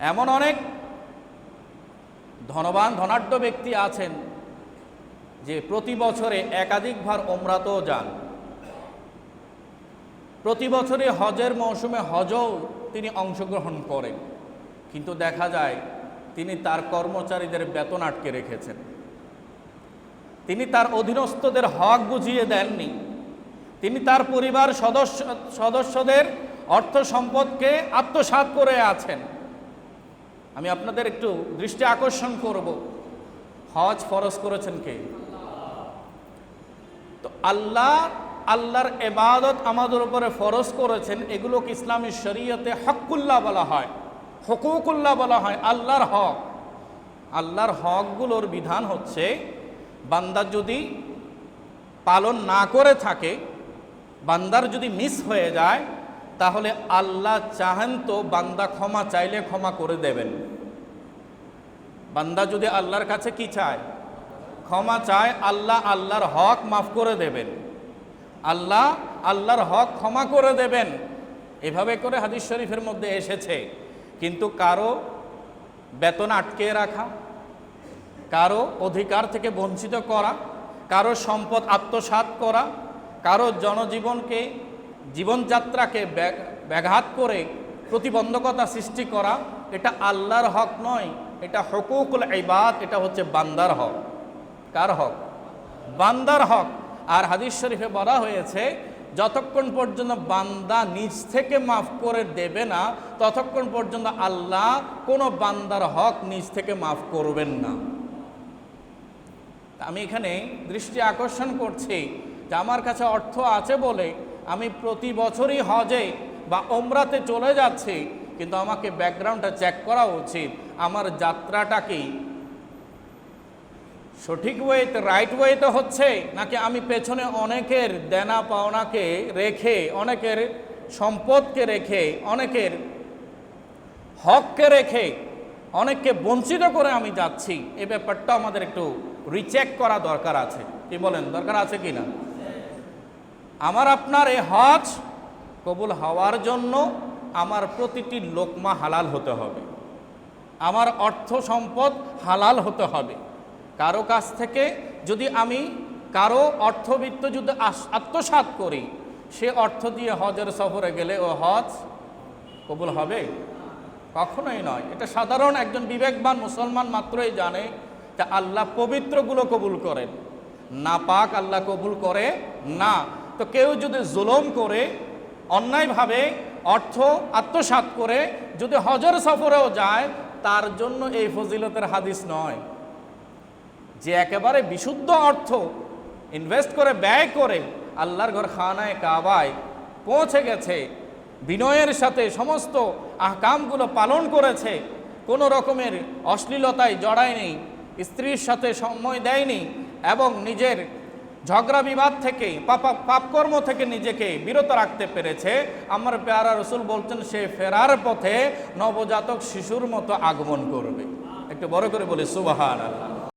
এমন অনেক ধনবান, ধনাঢ্য ব্যক্তি আছেন যে প্রতি বছরে একাধিকবার ওমরাতেও যান। প্রতি বছরে হজের মৌসুমে হজও তিনি অংশগ্রহণ করেন। কিন্তু দেখা যায়, তিনি তার কর্মচারীদের বেতন আটকে রেখেছেন। তিনি তার অধীনস্থদের হক বুঝিয়ে দেননি। তিনি তার পরিবার সদস্য, সদস্যদের অর্থ সম্পদকে আত্মসাৎ করে আছেন। আমি আপনাদের একটু দৃষ্টি আকর্ষণ করব। হজ ফরজ করেছেন কে? তো আল্লাহ, আল্লাহর এবাদত আমাদের উপরে ফরজ করেছেন, এগুলোকে ইসলামী শরীয়তে হকুল্লাহ বলা হয়। হকুকুল্লাহ বলা হয়, আল্লাহর হক। আল্লাহর হকগুলোর বিধান হচ্ছে বান্দার যদি পালন না করে থাকে, বান্দার যদি মিস হয়ে যায় তাহলে আল্লাহ চাহেন তো বান্দা ক্ষমা চাইলে ক্ষমা করে দেবেন। বান্দা যদি আল্লাহর কাছে কি চায়? ক্ষমা চায়, আল্লাহ আল্লাহর হক মাফ করে দেবেন। আল্লাহ আল্লাহর হক ক্ষমা করে দেবেন। এভাবে করে হাদিস শরীফের মধ্যে এসেছে। কিন্তু কারও বেতন আটকে রাখা, কারও অধিকার থেকে বঞ্চিত করা, কারও সম্পদ আত্মসাৎ করা, কারও জনজীবনকে জীবনযাত্রাকে ব্যাঘ- ব্যাঘাত করে প্রতিবন্ধকতা সৃষ্টি করা, এটা আল্লাহর হক নয়, এটা হকুকুল ইবাদ, এটা হচ্ছে বান্দার হক। কার হক? বান্দার হক। আর হাদিস শরীফে বলা হয়েছে, যতক্ষণ পর্যন্ত বান্দা নিজ থেকে মাফ করে দেবে না, ততক্ষণ পর্যন্ত আল্লাহ কোনো বান্দার হক নিজ থেকে মাফ করবেন না। আমি এখানে দৃষ্টি আকর্ষণ করছি যে আমার কাছে অর্থ আছে বলে আমি প্রতি বছরই হজে বা ওমরাতে চলে যাচ্ছি, কিন্তু আমাকে ব্যাকগ্রাউন্ডটা চেক করা উচিত। আমার যাত্রাটা কি? সঠিক ওয়েতে রাইট ওয়েতে হচ্ছে, নাকি আমি পেছনে অনেকের দেনা পাওনাকে রেখে, অনেকের সম্পদকে রেখে, অনেকের হককে রেখে, অনেককে বঞ্চিত করে আমি যাচ্ছি? এ ব্যাপারটা আমাদের একটু রিচেক করা দরকার আছে। কি বলেন? দরকার আছে কি না? আমার আপনার এ হজ কবুল হওয়ার জন্য আমার প্রতিটি লোকমা হালাল হতে হবে। আমার অর্থ সম্পদ হালাল হতে হবে। কারও কাছ থেকে যদি আমি কারও অর্থবিত্ত যদি আত্মসাৎ করি, সে অর্থ দিয়ে হজের সফরে গেলে ও হজ কবুল হবে? কখনোই নয়। এটা সাধারণ একজন বিবেকবান মুসলমান মাত্রই জানে যে আল্লাহ পবিত্রগুলো কবুল করেন। না পাক আল্লাহ কবুল করে না। তো কেউ যদি জুলম করে, অন্যায়ভাবে অর্থ আত্মসাৎ করে, যদি হজর সফরেও যায়, তার জন্য এই ফজিলতের হাদিস নয়। যে একেবারে বিশুদ্ধ অর্থ ইনভেস্ট করে, ব্যয় করে, আল্লাহর ঘর খানায়, কাবায় পৌঁছে গেছে, বিনয়ের সাথে সমস্ত আহকামগুলো পালন করেছে, কোনো রকমের অশ্লীলতায় জড়ায়নি, স্ত্রীর সাথে সময় দেয়নি, এবং নিজের ঝগড়া বিবাদ থেকে, পাপা, পাপকর্ম থেকে নিজেকে বিরত রাখতে পেরেছে। আমার পেয়ারা রসুল বলছেন, সে ফেরার পথে নবজাতক শিশুর মতো আগমন করবে। একটু বড় করে বলি সুবাহ আল্লাহ